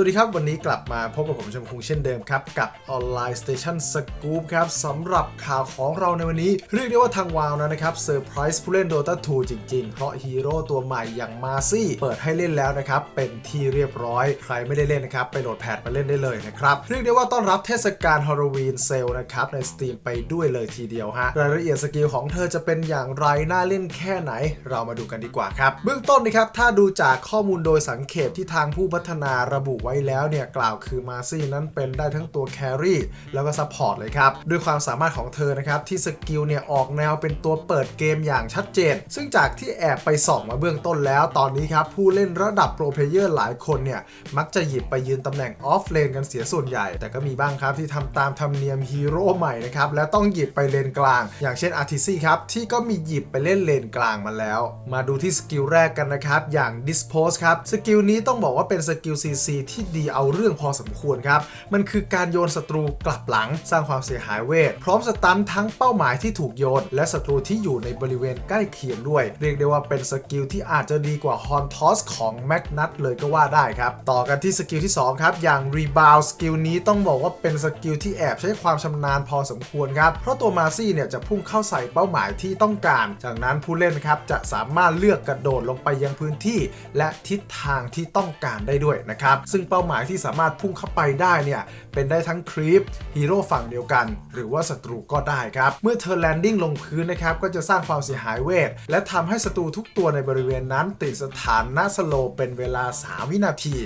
วัสดีครับ วันนี้กลับมาพบกับผมชมคุงเช่นเดิมครับ กับออนไลน์สเตชันสกู๊ปครับสำหรับข่าวของเราในวันนี้ เรียกได้ว่าทางวาวนะครับเซอร์ไพรส์ผู้เล่น Dota 2จริงๆ เพราะฮีโร่ตัวใหม่อย่างมาซี่ เปิดให้เล่นแล้วนะครับ เป็นที่เรียบร้อย ใครไม่ได้เล่นนะครับ ไปโหลดแพดมาเล่นได้เลยนะครับ เรียกได้ว่าต้อนรับเทศกาลฮอลโลวีนเซลนะครับใน Steam ไปด้วยเลยทีเดียวฮะรายละเอียดสกิลของเธอจะเป็นอย่างไรน่าเล่นแค่ไหน เรามาดูกันดีกว่าครับเบื้องต้นนะครับถ้าดูจากข้อมูลโดยสังเขปที่ทางผู้พัฒนาระบุว้แล้วเนี่ยกล่าวคือมาซี่นั้นเป็นได้ทั้งตัวแครี่แล้วก็ซัพพอร์ตเลยครับ ด้วยความสามารถของเธอนะครับ ที่สกิลเนี่ยออกแนวเป็นตัวเปิดเกมอย่างชัดเจน ซึ่งจากที่แอบไปส่องมาเบื้องต้นแล้ว ตอนนี้ครับ ผู้เล่นระดับโปรเพลเยอร์หลายคนเนี่ย มักจะหยิบไปยืนตำแหน่งออฟเลนกันเสียส่วนใหญ่ แต่ก็มีบ้างครับที่ทำตามธรรมเนียมฮีโร่ใหม่นะครับ และต้องหยิบไปเลนกลาง อย่างเช่น RTC ครับที่ก็มีหยิบไปเล่นเลนกลางมาแล้ว มาดูที่สกิลแรกกันนะครับอย่าง Dispose ครับสกิลนี้ต้องบอกว่าเป็นสกิล CC ที่ที่ดีเอาเรื่องพอสมควรครับ มันคือการโยนศัตรูกลับหลังสร้างความเสียหายเวท พร้อมสตันทั้งเป้าหมายที่ถูกโยน และศัตรูที่อยู่ในบริเวณใกล้เคียงด้วย เรียกได้ว่าเป็นสกิลที่อาจจะดีกว่าฮอนทอสของแมกนัทเลยก็ว่าได้ครับ ต่อกันที่สกิลที่ 2 ครับ อย่าง Rebound สกิลนี้ต้องบอกว่าเป็นสกิลที่แอบใช้ความชำนาญพอสมควรครับ เพราะตัวมาซี่เนี่ยจะพุ่งเข้าใส่เป้าหมายที่ต้องการ จากนั้นผู้เล่นครับจะสามารถเลือกกระโดดลงไปยังพื้นที่ และทิศทางที่ต้องการได้ด้วยนะครับซึ่งเป้าหมายที่สามารถพุ่งเข้าไปได้เนี่ยเป็นได้ทั้งครีปฮีโร่ฝั่งเดียวกัน หรือว่าศัตรูก็ได้ครับ เมื่อเธอแลนดิ้งลงพื้นนะครับก็จะสร้างความเสียหายเวท และทำให้ศัตรูทุกตัวในบริเวณนั้นติดสถานะสโลว์เป็นเวลา 3 วินาที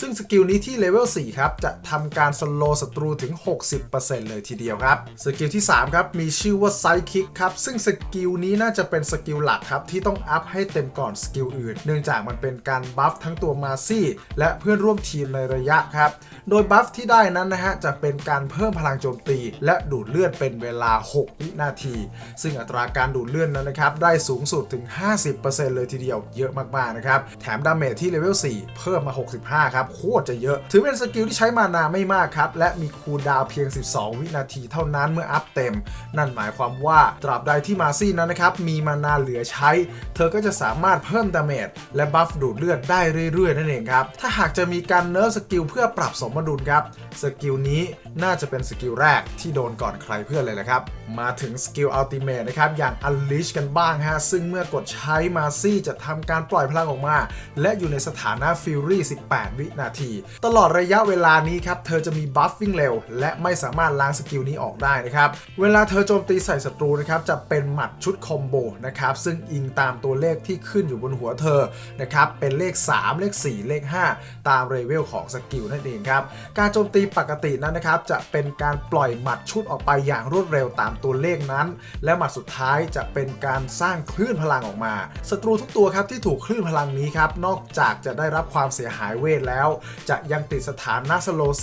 ซึ่งสกิลนี้ที่เลเวล4ครับจะทำการสโลว์ศัตรูถึง 60%เลยทีเดียวครับสกิลที่3ครับมีชื่อว่าไซคิกครับซึ่งสกิลนี้น่าจะเป็นสกิลหลักครับที่ต้องอัพให้เต็มก่อนสกิลอื่น เนื่องจากมันเป็นการบัฟทั้งตัวมาซี่และเพื่อนร่วมทีมในระยะครับ โดยบัฟที่ได้นั้นนะฮะจะเป็นการเพิ่มพลังโจมตี และดูดเลือดเป็นเวลา 6 วินาที ซึ่งอัตราการดูดเลือดนั้นนะครับได้สูงสุดถึง 50%เลยทีเดียวเยอะมากๆนะครับ แถมดาเมจที่เลเวล4เพิ่มมา 65 ครับ โคตรจะเยอะ ถือเป็นสกิลที่ใช้มานาไม่มากครับ และมีคูลดาวเพียง 12 วินาทีเท่านั้นเมื่ออัพเต็ม นั่นหมายความว่าตราบใดที่มาซี่นั้นนะครับมีมานาเหลือใช้ เธอก็จะสามารถเพิ่มดาเมจและบัฟดูดเลือดได้เรื่อยๆนั่นเองครับถ้าหากจะมีการเนิร์ฟสกิลเพื่อปรับสมดุลครับ สกิลนี้น่าจะเป็นสกิลแรกที่โดนก่อนใครเพื่อนเลยแหละครับ มาถึงสกิลอัลติเมทนะครับ อย่าง Unleash กันบ้างฮะ ซึ่งเมื่อกดใช้มาซี่จะทำการปล่อยพลังออกมา และอยู่ในสถานะ Fury 18 วินาที ตลอดระยะเวลานี้ครับ เธอจะมีบัฟวิ่งเร็ว และไม่สามารถล้างสกิลนี้ออกได้นะครับ เวลาเธอโจมตีใส่ศัตรูนะครับจะเป็นหมัดชุดคอมโบนะครับซึ่งอิงตามตัวเลขที่ขึ้นอยู่บนหัวเธอนะครับเป็นเลข 3 เลข 4 เลข 5 ตามเลเวลของสกิลนั่นเองครับ การโจมตีปกตินั้นนะครับ จะเป็นการปล่อยหมัดชุดออกไปอย่างรวดเร็วตามตัวเลขนั้น และหมัดสุดท้ายจะเป็นการสร้างคลื่นพลังออกมาศัตรูทุกตัวครับที่ถูกคลื่นพลังนี้ครับนอกจากจะได้รับความเสียหายเวทแล้ว จะยังติดสถานะสโลว์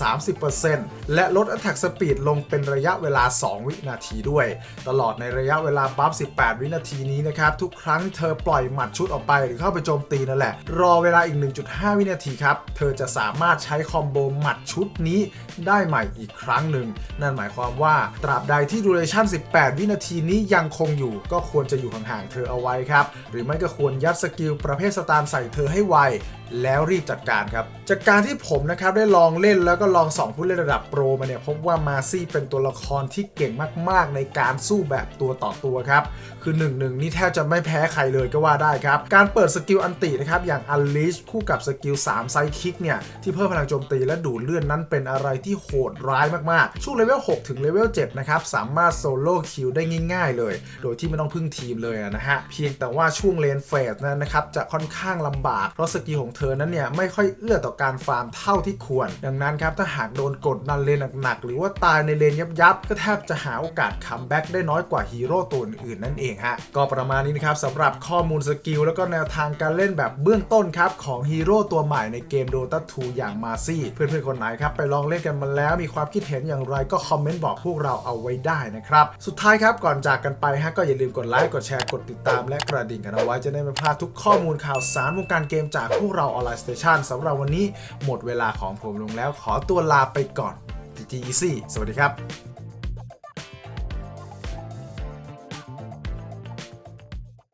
30%และลด Attack Speed ลงเป็นระยะเวลา 2 วินาทีด้วย ตลอดในระยะเวลาบัฟ18 วินาทีนี้นะครับ ทุกครั้งเธอปล่อยหมัดชุดออกไปหรือเข้าไปโจมตีนั่นแหละ รอเวลาอีก 1.5 วินาทีครับ เธอจะสาามารถใช้คอมโบหมัดชุดนี้ได้ใหม่อีกครั้งหนึ่ง นั่นหมายความว่าตราบใดที่ดูเรชั่น 18 วินาทีนี้ยังคงอยู่ ก็ควรจะอยู่ห่างๆเธอเอาไว้ครับ หรือไม่ก็ควรยัดสกิลประเภทสตาร์ใส่เธอให้ไวแล้วรีบจัดการครับ จากการที่ผมนะครับได้ลองเล่นแล้วก็ลองสองผู้เล่นระดับโปรมาเนี่ยพบว่ามาซี่เป็นตัวละครที่เก่งมากๆ ในการสู้แบบตัวต่อตัวครับ คือ1นหนึ่งนี่แทบจะไม่แพ้ใครเลยก็ว่าได้ครับ การเปิดสกิลอันตินะครับ อย่าง Unleash คู่กับสกิล3ไซคิกเนี่ยที่เพิ่มพลังโจมตีและดูดเลือดนนั้นเป็นอะไรที่โหดร้ายมากๆ ช่วงเลเวล6ถึงเลเวล7นะครับสามารถโซโล่คิวได้ง่ายๆ เลย โดยที่ไม่ต้องพึ่งทีมเลยนะฮะเพียงแต่ว่าช่วงเลนเฟสนั้นนะครับจะค่อนข้างลำบากเพราะสกิลของเธอนั้นเนี่ยไม่ค่อยเอื้อต่อการฟาร์มเท่าที่ควร ดังนั้นครับถ้าหากโดนกดดันเลนหนักๆหรือว่าตายในเลนยับๆก็แทบจะหาโอกาสคัมแบ็กได้น้อยกว่าฮีโร่ตัวอื่นๆนั่นเองฮะก็ประมาณนี้นะครับสำหรับข้อมูลสกิลแล้วก็แนวทางการเล่นแบบเบื้องต้นครับของฮีโร่ตัวใหม่ในเกม Dota 2อย่างมาซี่เพื่อนๆคนไหนครับไปลองเล่นกันมาแล้วมีความคิดเห็นอย่างไรก็คอมเมนต์บอกพวกเราเอาไว้ได้นะครับ สุดท้ายครับก่อนจากกันไปฮะก็อย่าลืมกดไลค์กดแชร์กดติดตาม และกระดิ่งกันเอาไว้จะได้ไม่พลาดทุกข้อมูลข่าวสารวงการเกมจากพวกเราออนไลน์สเตชันสำหรับวันนี้หมดเวลาของผมลงแล้วขอตัวลาไปก่อน g ีจีซี่สวัสดีครับ